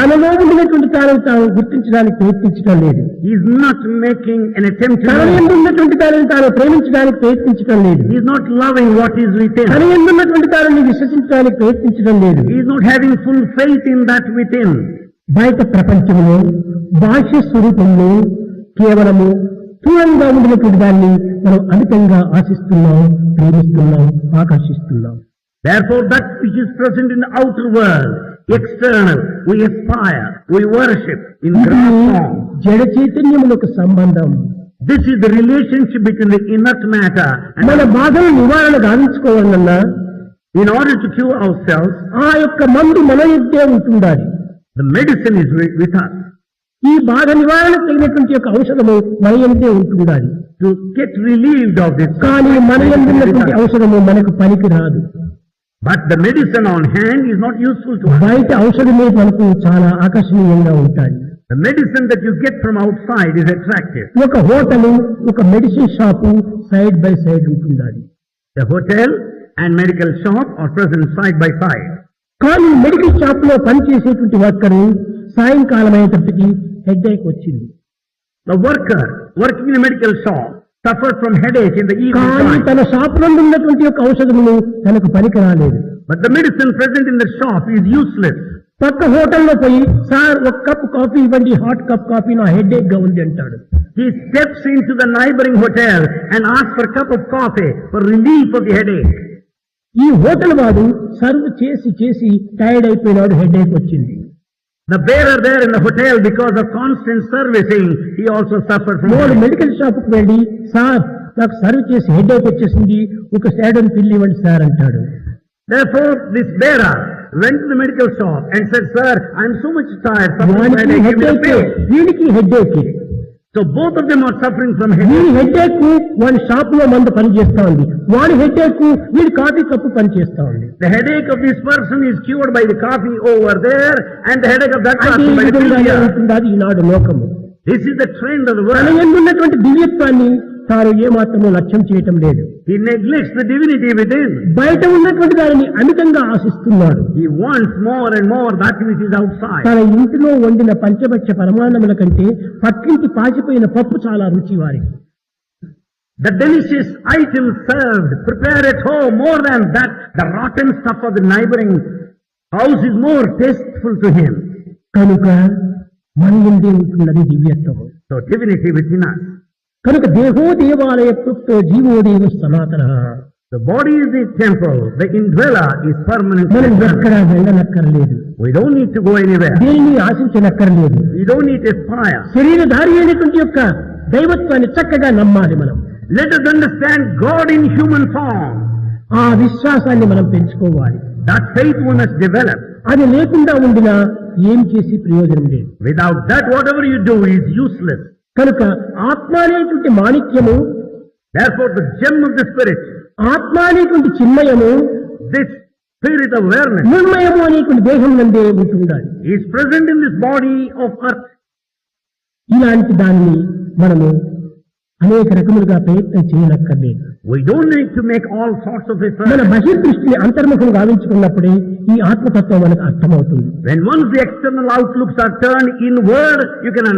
తనలో ఉండినటువంటి తాను తాను గుర్తించడానికి ప్రయత్నించడం లేదు. He is not making an attempt to తన తాను ప్రేమించడానికి ప్రయత్నించడం లేదు. He is not loving what is within. తన ఎందు ఉన్నటువంటి దానిని విశ్వసించడానికి ప్రయత్నించడం లేదు. He is not having full faith in that within. బయట ప్రపంచంలో బాహ్య స్వరూపంలో కేవలము స్థూలంగా ఉండినటువంటి దాన్ని మనం అమితంగా ఆశిస్తున్నాం ప్రేమిస్తున్నాం ఆకర్షిస్తున్నాం. Therefore, that which is present in the outer world, external జడ చైతన్యములకు సంబంధం. This is relationship between the inner matter మన బాధను నివారణ గావించుకోవాలన్నా in order to cure our cells ఆ యొక్క మందు మన ఇంటే ఉంటుండాలి the medicine is with us ఈ బాధ నివారణ తగినటువంటి యొక్క ఔషధము మన ఇంటే ఉంటుండాలి. To get relieved of this కానీ మన ఇంటి ఔషధము మనకు పనికి రాదు but the medicine on hand is not useful to us. బయట ఔషధమే మనకు చాలా ఆకర్షణీయంగా ఉంటాయి The medicine that you get from outside is attractive. ఒక హోటలు ఒక medicine shop side by side ఉంటుండాలి The hotel and medical shop are present side by side. కానీ medical షాప్లో పనిచేసేటువంటి వర్కరు సాయంకాలం అయ్యేటప్పటికి హెడ్ ఏక్ వచ్చింది The worker working in a medical shop suffered from headache in the evening కానీ time. తన shop నందు ఉన్నటువంటి యొక్క ఔషధములు తనకు పనికి రాలేదు But the medicine present in the shop is useless. పక్క హోటల్లో పోయి సార్ ఒక కప్ కాఫీ ఇవ్వండి హాట్ కప్ కాఫీ నా హెడ్గా ఉంది అంటాడు He steps into the neighboring hotel and asks for a cup of coffee for relief of the headache. ఈ హోటల్ వాడు సర్వ్ చేసి చేసి టైర్డ్ అయిపోయినాడు హెడ్ వచ్చింది The bearer there in the hotel, because of constant servicing, he also suffered from వాడు. Medical షాప్కు వెళ్ళి sir నాకు సర్వ్ చేసి హెడ్ ఏక్ వచ్చేసింది ఒక సైడన్ పిల్లి ఇవ్వండి సార్ అంటాడు Therefore, this bearer went to the medical shop and said, Sir, I am so much tired, from వానికి headache, give head me a ache pill. వీడికి headache so both of them are suffering from head ఈ headache వాడి షాప్లో మందు పని చేస్తా ఉంది. వాడి హెడ్ ఏక్ వీడి కాఫీ కప్పు పనిచేస్తా ఉంది. The headache of this person is cured by the coffee over there and the headache of that person by ఈనాడు లోకము? This is the trend of the దివ్యత్వాన్ని తాను ఏమాత్రము లక్ష్యం చేయటం లేదు He neglects the divinity within. బయట ఉన్నటువంటి దానిని అమితంగా ఆశిస్తున్నాడు He wants more and more that which is outside. తన ఇంటిలో వండిన పంచభక్ష పరమాన్నముల కంటే పక్కింటి పాచిపోయిన పప్పు చాలా రుచి వారికి The delicious items served, prepared at home, more than that, the rotten stuff of the neighboring house is more tasteful to him. కనుక మన ఎందే ఉంటున్నది దివ్యత్వము So divinity within us. కనుక దేహో దేవాలయ కృప్తో జీవో దేవ సనాతన The body is the temple, the indweller is permanent. మనం eternal. ఎక్కడా వెళ్ళనక్కర్లేదు We don't need to go anywhere. దేనిని ఆశించనక్కర్లేదు We don't need to aspire. శరీరధారి అయినటువంటి యొక్క దైవత్వాన్ని చక్కగా నమ్మాలి మనం Let us understand God in human form. ఆ విశ్వాసాన్ని మనం పెంచుకోవాలి That faith we must develop. అది లేకుండా ఉండినా ఏం చేసి ప్రయోజనం లేదు Without that, whatever you do is useless. కనుక ఆత్మ అనేటువంటి మాణిక్యము జెమ్ ఆఫ్ ది స్పిరిట్ ఆత్మ అనేటువంటి చిన్మయము దిస్ స్పిరిట్ ఆఫ్ వేర్నెస్ నిర్మయము అనేటువంటి దేహం నుండి ఉంటుండాలి. Is present in this body of earth ఇలాంటి దాన్ని మనము అనేక రకములుగా ప్రయత్నం చేయనక్కర్లేదు. Why don't all sorts of effort మన బహిర్దృష్టి అంతర్ముఖం గావించుకున్నప్పుడే ఈ ఆత్మతత్వం మనకు అర్థమవుతుంది. When once the external outlooks turn inward you can